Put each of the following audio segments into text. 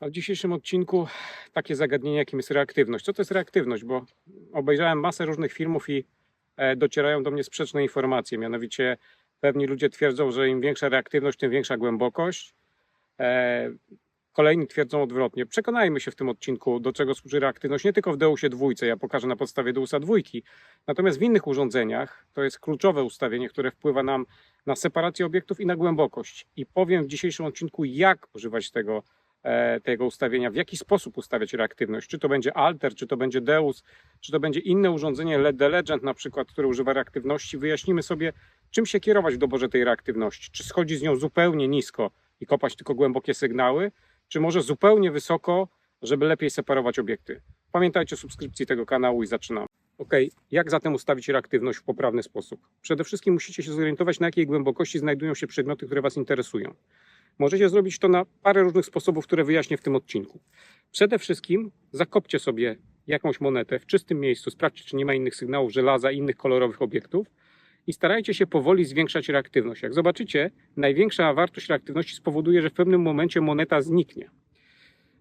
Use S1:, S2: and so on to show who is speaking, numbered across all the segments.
S1: A w dzisiejszym odcinku takie zagadnienie, jakim jest reaktywność. Co to jest reaktywność? Bo obejrzałem masę różnych filmów i e, docierają do mnie sprzeczne informacje. Mianowicie pewni ludzie twierdzą, że im większa reaktywność, tym większa głębokość. E, Kolejni twierdzą odwrotnie. Przekonajmy się w tym odcinku, do czego służy reaktywność, nie tylko w Deusie dwójce, ja pokażę na podstawie Deusa dwójki, natomiast w innych urządzeniach to jest kluczowe ustawienie, które wpływa nam na separację obiektów i na głębokość. I powiem w dzisiejszym odcinku, jak używać tego, tego ustawienia, w jaki sposób ustawiać reaktywność. Czy to będzie Alter, czy to będzie Deus, czy to będzie inne urządzenie LED The Legend na przykład, które używa reaktywności. Wyjaśnimy sobie, czym się kierować w doborze tej reaktywności. Czy schodzi z nią zupełnie nisko i kopać tylko głębokie sygnały, czy może zupełnie wysoko, żeby lepiej separować obiekty. Pamiętajcie o subskrypcji tego kanału i zaczynamy. Ok, jak zatem ustawić reaktywność w poprawny sposób? Przede wszystkim musicie się zorientować, na jakiej głębokości znajdują się przedmioty, które Was interesują. Możecie zrobić to na parę różnych sposobów, które wyjaśnię w tym odcinku. Przede wszystkim zakopcie sobie jakąś monetę w czystym miejscu, sprawdźcie, czy nie ma innych sygnałów żelaza innych kolorowych obiektów i starajcie się powoli zwiększać reaktywność. Jak zobaczycie, największa wartość reaktywności spowoduje, że w pewnym momencie moneta zniknie.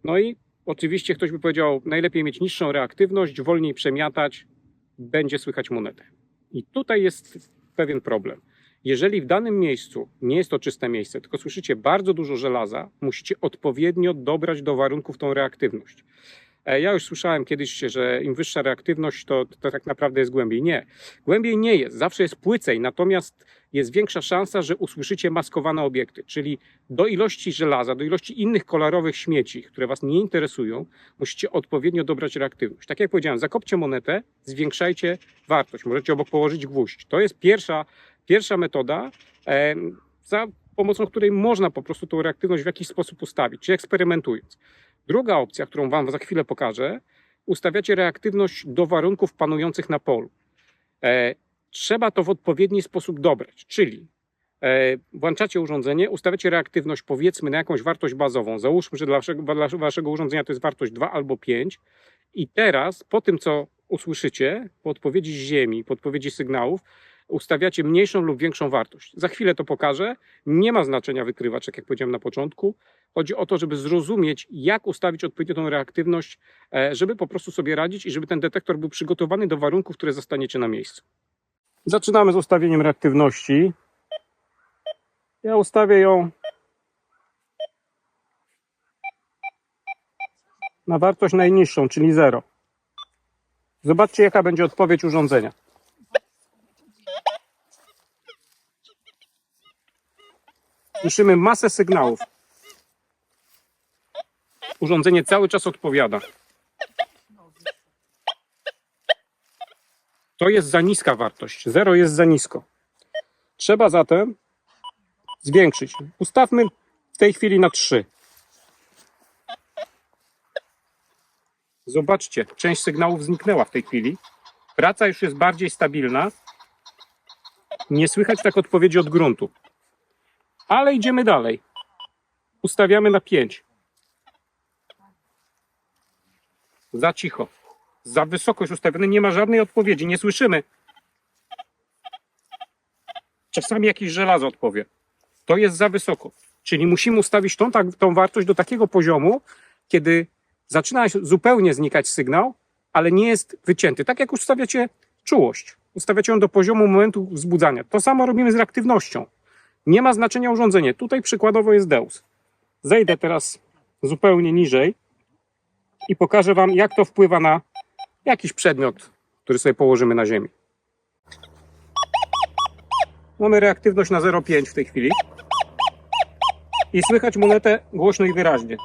S1: No i oczywiście ktoś by powiedział, najlepiej mieć niższą reaktywność, wolniej przemiatać, będzie słychać monetę. I tutaj jest pewien problem. Jeżeli w danym miejscu nie jest to czyste miejsce, tylko słyszycie bardzo dużo żelaza, musicie odpowiednio dobrać do warunków tą reaktywność. E, Ja już słyszałem kiedyś, że im wyższa reaktywność, to, to tak naprawdę jest głębiej. Nie. Głębiej nie jest, zawsze jest płycej, natomiast jest większa szansa, że usłyszycie maskowane obiekty, czyli do ilości żelaza, do ilości innych kolorowych śmieci, które Was nie interesują, musicie odpowiednio dobrać reaktywność. Tak jak powiedziałem, zakopcie monetę, zwiększajcie wartość. Możecie obok położyć gwóźdź. To jest pierwsza, pierwsza metoda, em, za pomocą której można po prostu tą reaktywność w jakiś sposób ustawić, czy eksperymentując. Druga opcja, którą Wam za chwilę pokażę, ustawiacie reaktywność do warunków panujących na polu. E, trzeba to w odpowiedni sposób dobrać, czyli e, włączacie urządzenie, ustawiacie reaktywność powiedzmy na jakąś wartość bazową. Załóżmy, że dla waszego, urządzenia to jest wartość 2 albo 5 i teraz po tym, co usłyszycie, po odpowiedzi ziemi, po odpowiedzi sygnałów, ustawiacie mniejszą lub większą wartość. Za chwilę to pokażę. Nie ma znaczenia wykrywaczek, jak powiedziałem na początku. Chodzi o to, żeby zrozumieć, jak ustawić odpowiednio tą reaktywność, e, żeby po prostu sobie radzić i żeby ten detektor był przygotowany do warunków, które zastaniecie na miejscu. Zaczynamy z ustawieniem reaktywności. Ja ustawię ją na wartość najniższą, czyli 0. Zobaczcie, jaka będzie odpowiedź urządzenia. Słyszymy masę sygnałów. Urządzenie cały czas odpowiada. To jest za niska wartość. Zero jest za nisko. Trzeba zatem zwiększyć. Ustawmy w tej chwili na 3. Zobaczcie, część sygnałów zniknęła w tej chwili. Praca już jest bardziej stabilna. Nie słychać tak odpowiedzi od gruntu. Ale idziemy dalej. Ustawiamy na 5. Za cicho. Za wysoko jest ustawione, nie ma żadnej odpowiedzi, nie słyszymy. Czasami jakieś żelazo odpowie. To jest za wysoko. Czyli musimy ustawić tą, tak, tą wartość do takiego poziomu, kiedy zaczyna zupełnie znikać sygnał, ale nie jest wycięty. Tak jak ustawiacie czułość. Ustawiacie ją do poziomu momentu wzbudzania. To samo robimy z reaktywnością. Nie ma znaczenia urządzenie. Tutaj przykładowo jest Deus. Zejdę teraz zupełnie niżej i pokażę Wam, jak to wpływa na jakiś przedmiot, który sobie położymy na ziemi. Mamy reaktywność na 0,5 w tej chwili. I słychać monetę głośno i wyraźnie.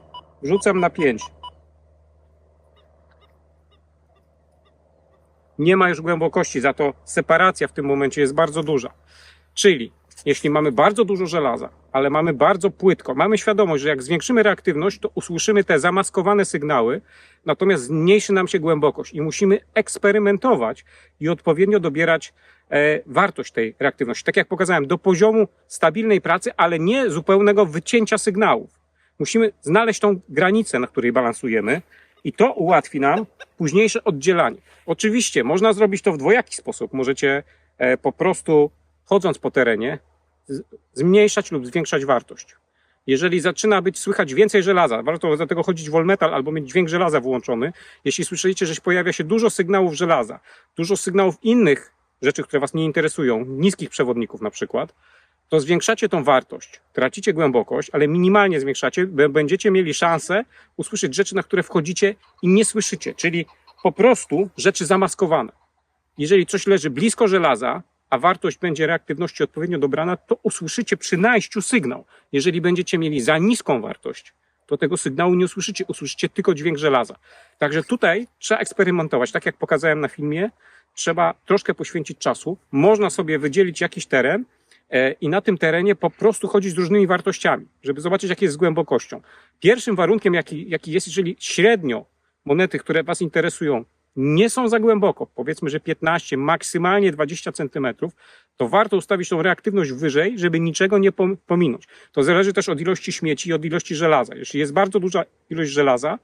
S1: Wrzucam na 5. Nie ma już głębokości, za to separacja w tym momencie jest bardzo duża. Czyli jeśli mamy bardzo dużo żelaza, ale mamy bardzo płytko, mamy świadomość, że jak zwiększymy reaktywność, to usłyszymy te zamaskowane sygnały, natomiast zmniejszy nam się głębokość i musimy eksperymentować i odpowiednio dobierać e, wartość tej reaktywności. Tak jak pokazałem, do poziomu stabilnej pracy, ale nie zupełnego wycięcia sygnałów. Musimy znaleźć tą granicę, na której balansujemy i to ułatwi nam późniejsze oddzielanie. Oczywiście można zrobić to w dwojaki sposób. Możecie e, po prostu chodząc po terenie, zmniejszać lub zwiększać wartość. Jeżeli zaczyna być słychać więcej żelaza, warto dlatego chodzić w metal albo mieć dźwięk żelaza włączony. Jeśli słyszycie, że pojawia się dużo sygnałów żelaza, dużo sygnałów innych rzeczy, które Was nie interesują, niskich przewodników na przykład, to zwiększacie tą wartość, tracicie głębokość, ale minimalnie zwiększacie, będziecie mieli szansę usłyszeć rzeczy, na które wchodzicie i nie słyszycie, czyli po prostu rzeczy zamaskowane. Jeżeli coś leży blisko żelaza, a wartość będzie reaktywności odpowiednio dobrana, to usłyszycie przy najściu sygnał. Jeżeli będziecie mieli za niską wartość, to tego sygnału nie usłyszycie, usłyszycie tylko dźwięk żelaza. Także tutaj trzeba eksperymentować. Tak jak pokazałem na filmie, trzeba troszkę poświęcić czasu. Można sobie wydzielić jakiś teren e, i na tym terenie po prostu chodzić z różnymi wartościami, żeby zobaczyć, jakie jest z głębokością. Pierwszym warunkiem, jaki, jaki jest, jeżeli średnio monety, które Was interesują, nie są za głęboko, powiedzmy, że 15, maksymalnie 20 centymetrów, to warto ustawić tą reaktywność wyżej, żeby niczego nie pom- pominąć. To zależy też od ilości śmieci i od ilości żelaza. Jeśli jest bardzo duża ilość żelaza,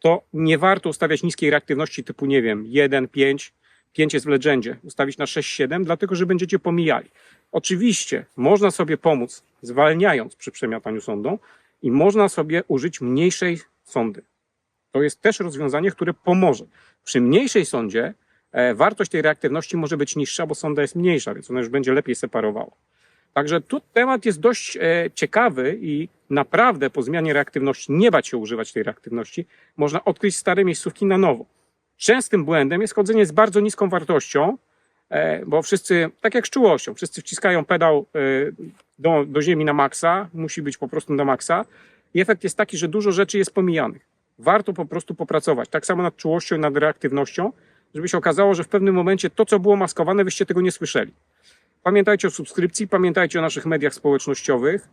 S1: to nie warto ustawiać niskiej reaktywności typu, nie wiem, 1, 5, 5 jest w legendzie, ustawić na 6, 7, dlatego że będziecie pomijali. Oczywiście można sobie pomóc zwalniając przy przemiataniu sondą i można sobie użyć mniejszej sondy. To jest też rozwiązanie, które pomoże. Przy mniejszej sondzie e, wartość tej reaktywności może być niższa, bo sonda jest mniejsza, więc ona już będzie lepiej separowała. Także tu temat jest dość e, ciekawy i naprawdę po zmianie reaktywności nie bać się używać tej reaktywności. Można odkryć stare miejscówki na nowo. Częstym błędem jest chodzenie z bardzo niską wartością, e, bo wszyscy, tak jak z czułością, wszyscy wciskają pedał do, do ziemi na maksa, musi być po prostu na maksa i efekt jest taki, że dużo rzeczy jest pomijanych. Warto po prostu popracować, tak samo nad czułością nad reaktywnością, żeby się okazało, że w pewnym momencie to, co było maskowane, wyście tego nie słyszeli. Pamiętajcie o subskrypcji, pamiętajcie o naszych mediach społecznościowych.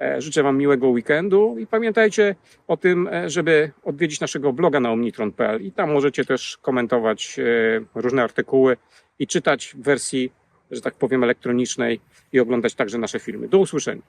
S1: E, Życzę Wam miłego weekendu i pamiętajcie o tym, e, żeby odwiedzić naszego bloga na omnitron.pl i tam możecie też komentować e, różne artykuły i czytać w wersji, że tak powiem, elektronicznej i oglądać także nasze filmy. Do usłyszenia.